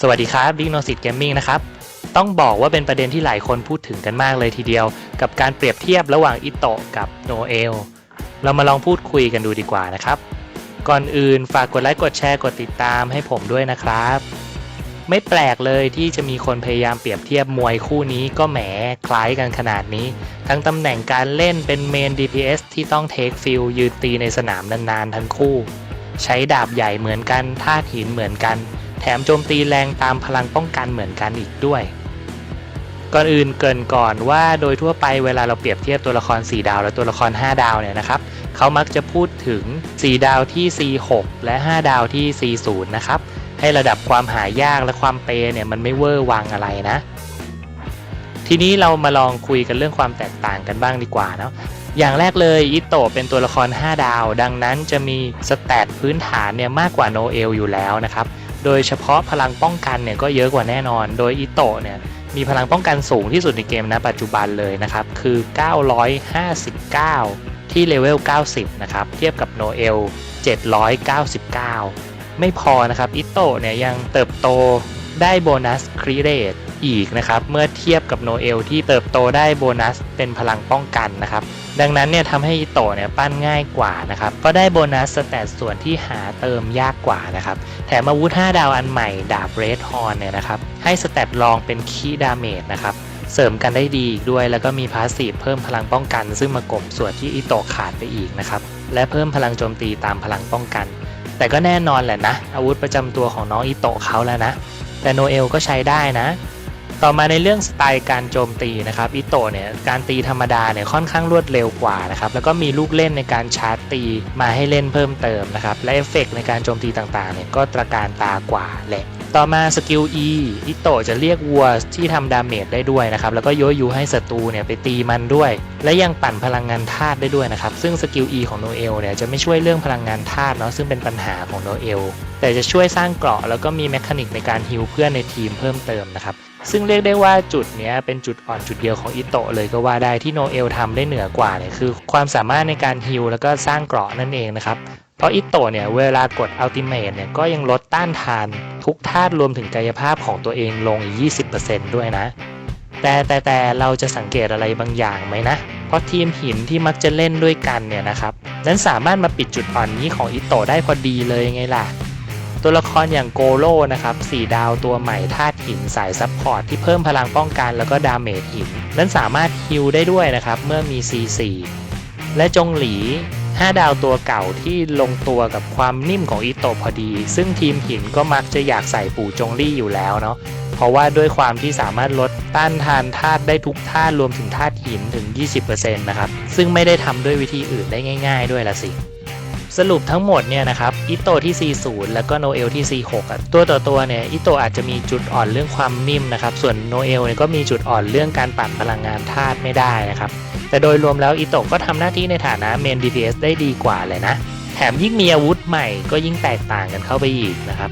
สวัสดีครับดิกโนซิตเกมมิ่งนะครับ ต้องบอกว่าเป็นประเด็นที่หลายคนพูดถึงกันมากเลยทีเดียว กับการเปรียบเทียบระหว่างอิโตะกับโนเอล เรามาลองพูดคุยกันดูดีกว่านะครับ ก่อนอื่นฝากกดไลค์กดแชร์กดติดตามให้ผมด้วยนะครับ ไม่แปลกเลยที่จะมีคนพยายามเปรียบเทียบมวยคู่นี้ก็แหมคล้ายกันขนาดนี้ ทั้งตำแหน่งการเล่นเป็นเมน DPS ที่ต้องเทคฟิลยืนตีในสนามนานๆทั้งคู่ ใช้ดาบใหญ่เหมือนกันท่าหินเหมือนกัน แถมโจมตีแรงตามพลังป้องกันเหมือนกันอีกด้วย ก่อนอื่นเกรินก่อนว่าโดยทั่วไปเวลาเราเปรียบเทียบตัวละคร 4 ดาว และตัวละคร 5 ดาวเนี่ยนะครับเขามักจะพูดถึง 4 ดาวที่ C6 และ 5 ดาวที่ C0 นะครับให้ระดับความหายากและความเปย์เนี่ยมันไม่เวอร์วังอะไรนะ ทีนี้เรามาลองคุยกันเรื่องความแตกต่างกันบ้างดีกว่าเนาะอย่างแรกเลยอิโตะเป็นตัวละคร 5 ดาว ดังนั้นจะมีสแตทพื้นฐานเนี่ยมากกว่าโนเอลอยู่แล้วนะครับ โดยเฉพาะพลังป้องกันเนี่ยก็เยอะกว่าแน่นอน โดยอิโตะเนี่ยมีพลังป้องกันสูงที่สุดในเกมนะปัจจุบันเลยนะครับ คือ 959 ที่เลเวล 90 นะครับ เทียบกับโนเอล 799 ไม่พอนะครับอิโตะเนี่ยยังเติบโตได้โบนัสครีเรต อีกนะครับ เมื่อเทียบกับโนเอลที่เติบโตได้โบนัสเป็นพลังป้องกันนะครับ ดังนั้นเนี่ยทำให้อิโตะเนี่ยปั้นง่ายกว่านะครับ ก็ได้โบนัสสแตทส่วนที่หาเติมยากกว่านะครับ แถมอาวุธ 5 ดาวอันใหม่ดาบเรดฮอนเนี่ยนะครับ ให้สแตทรองเป็นคีดาเมจนะครับเสริมกันได้ดีอีกด้วยแล้วก็มีพาสซีฟเพิ่มพลังป้องกัน ซึ่งมากบส่วนที่อิโตะขาดไปอีกนะครับ และเพิ่มพลังโจมตีตามพลังป้องกัน แต่ก็แน่นอนแหละนะ อาวุธประจำตัวของน้องอิโตะเขาแล้วนะ แต่โนเอลก็ใช้ได้นะ ต่อมาในเรื่องสไตล์การโจมตีนะครับอิโตเนี่ยการตีธรรมดาเนี่ยค่อนข้างรวดเร็วกว่านะครับแล้วก็มีลูกเล่นในการชาร์จตีมาให้เล่นเพิ่มเติมนะครับและเอฟเฟกต์ในการโจมตีต่างๆเนี่ยก็ตระการตากว่าแหละต่อมาสกิล E อิโตจะเรียกวัวที่ทำดาเมจได้ด้วยนะครับแล้วก็โยยูให้ศัตรูเนี่ยไปตีมันด้วย และยังปั่นพลังงานธาตุได้ด้วยนะครับซึ่งสกิล E ของโนเอลเนี่ยจะไม่ช่วยเรื่องพลังงานธาตุเนาะซึ่งเป็นปัญหาของโนเอลแต่จะช่วยสร้างเกราะแล้วก็มีแมคานิกในการฮิลเพื่อนในทีมเพิ่มเติมนะครับ ซึ่งเรียกได้ว่าจุดนี้เป็นจุดอ่อนจุดเดียวของอิโตะเลยก็ว่าได้ที่โนเอลทำได้เหนือกว่าเนี่ยคือ ความสามารถในการฮิลแล้วก็สร้างเกราะนั่นเองนะครับ เพราะอิโตะเนี่ยเวลากดอัลติเม e เนี่ยก็ยังลดต้านทานทุกธาตุรวมถึงกายภาพของตัวเองลงอีก 20%ด้วยนะ แต่แต่แต่เราจะสังเกตอะไรบางอย่างไหมนะ เพราะทีมหินที่มักจะเล่นด้วยกันเนี่ยนะครับนั้นสามารถมาปิดจุดอ่อนนี้ของอิโตะได้พอดีเลยไงล่ะ ตัวละครอย่างโกโร่นะครับ4ดาวตัวใหม่ธาตุหินสายซับพอร์ตที่เพิ่มพลังป้องกันแล้วก็ดาเมจหิน นั้นสามารถฮิลได้ด้วยนะครับ เมื่อมี C4 และจงหลี 5 ดาวตัวเก่าที่ลงตัวกับความนิ่มของอิโตพอดี ซึ่งทีมหินก็มักจะอยากใส่ปู่จงลี่อยู่แล้วเนาะเพราะว่าด้วยความที่สามารถลดต้านทานธาตุได้ทุกธาตุรวมถึงธาตุหินถึง 20%นะครับซึ่งไม่ได้ทำด้วยวิธีอื่นได้ง่าย ๆ ด้วยละสิ สรุปทั้งหมดเนี่ยนะครับอิโตที่ C0 แล้วก็โนเอลที่ C6 ตัวต่อตัวเนี่ยอิโตอาจจะมีจุดอ่อนเรื่องความนิ่มนะครับ ส่วนโนเอลเนี่ยก็มีจุดอ่อนเรื่องการปั่นพลังงานธาตุไม่ได้นะครับ แต่โดยรวมแล้วอิโตก็ทำหน้าที่ในฐานะเมน DPS ได้ดีกว่าเลยนะ แถมยิ่งมีอาวุธใหม่ก็ยิ่งแตกต่างกันเข้าไปอีกนะครับ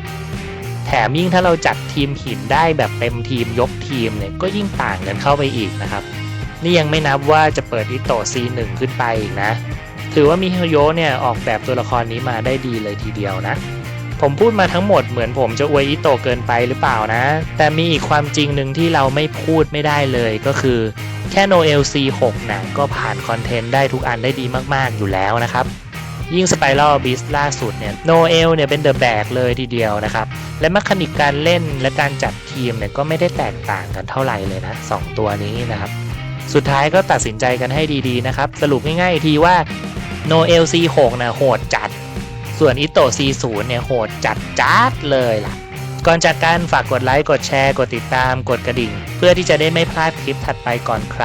แถมยิ่งถ้าเราจัดทีมหินได้แบบเต็มทีมยกทีมเนี่ยก็ยิ่งต่างกันเข้าไปอีกนะครับ นี่ยังไม่นับว่าจะเปิดอิโต C1 ขึ้นไปอีกนะ ถือว่ามิฮโยเนี่ยออกแบบตัวละครนี้มาได้ดีเลยทีเดียวนะ ผมพูดมาทั้งหมดเหมือนผมจะอวยอิโตะเกินไปหรือเปล่านะ แต่มีอีกความจริงหนึ่งที่เราไม่พูดไม่ได้เลยก็คือ แค่โนเอล C6 นะก็ผ่านคอนเทนต์ได้ทุกอันได้ดีมากๆอยู่แล้วนะครับยิ่งสไปรัลบิสล่าสุดเนี่ยโนเอลเนี่ยเป็นเดอะแบกเลยทีเดียวนะครับ และมคานิกการเล่นและการจัดทีมเนี่ยก็ไม่ได้แตกต่างกันเท่าไหร่เลยนะสองตัวนี้นะครับ สุดท้ายก็ตัดสินใจกันให้ดีๆนะครับ สรุปง่ายๆอีกทีว่าโนเอลซีหกนะโหดจัด ส่วนอิโตซีศูนย์เนี่ยโหดจัดจัดเลยล่ะ ก่อนจากกันฝากกดไลค์ กดแชร์ กดติดตาม กดกระดิ่ง เพื่อที่จะได้ไม่พลาดคลิปถัดไปก่อนใคร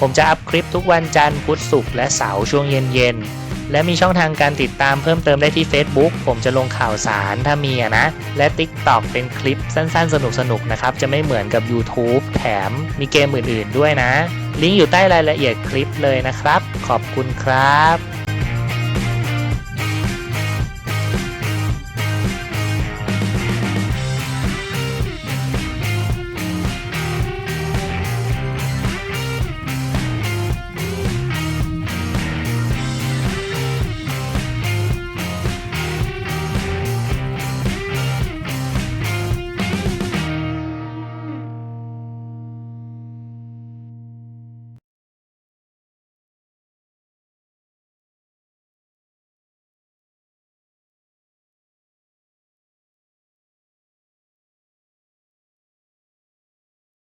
ผมจะอัพคลิปทุกวันจันทร์พุธศุกร์และเสาร์ช่วงเย็นๆ และมีช่องทางการติดตามเพิ่มเติมได้ที่ Facebook ผมจะลงข่าวสารถ้ามีนะ และ TikTok เป็นคลิปสั้นๆ สนุกๆนะครับ จะไม่เหมือนกับ YouTube แถมมีเกมอื่นๆด้วยนะ ลิงก์อยู่ใต้รายละเอียดคลิปเลยนะครับ ขอบคุณครับ